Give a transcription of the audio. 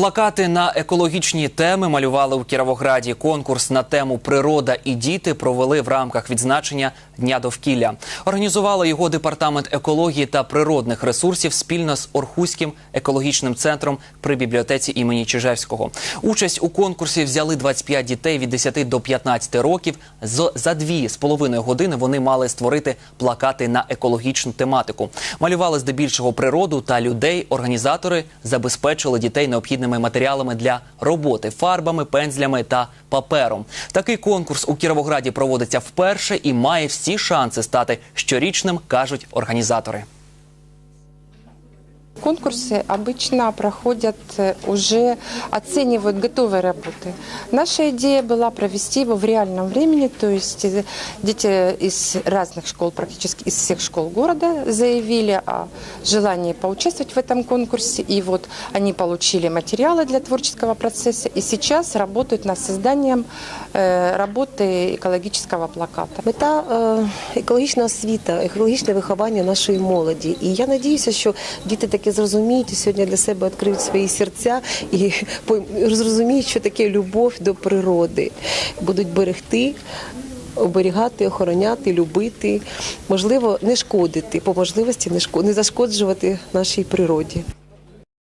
Плакати на екологічні теми малювали у Кіровограді. Конкурс на тему Природа і діти провели в рамках відзначення Дня довкілля. Організували його департамент екології та природних ресурсів спільно з Орхуським екологічним центром при бібліотеці імені Чижевського. Участь у конкурсі взяли 25 дітей від 10 до 15 років. За дві з половиною години вони мали створити плакати на екологічну тематику. Малювали здебільшого природу та людей. Організатори забезпечили дітей необхідними матеріалами для роботи фарбами, пензлями та папером. Такий конкурс у Кіровограді проводиться вперше і має всі шанси стати щорічним, кажуть організатори. Конкурсы обычно проходят э, уже, оценивают готовые работы. Наша идея была провести его в реальном времени, то есть э, дети из разных школ, практически из всех школ города заявили о желании поучаствовать в этом конкурсе. И вот они получили материалы для творческого процесса и сейчас работают над созданием э, работы экологического плаката. Мета е, екологічна освіта, екологічне виховання нашої молоді. І я надіюся, що діти таки Зрозуміють і сьогодні для себе відкриють свої серця і зрозуміють, що таке любов до природи. Будуть берегти. Оберігати, охороняти, любити, можливо, не шкодити, по можливості не шкод... не зашкоджувати нашій природі.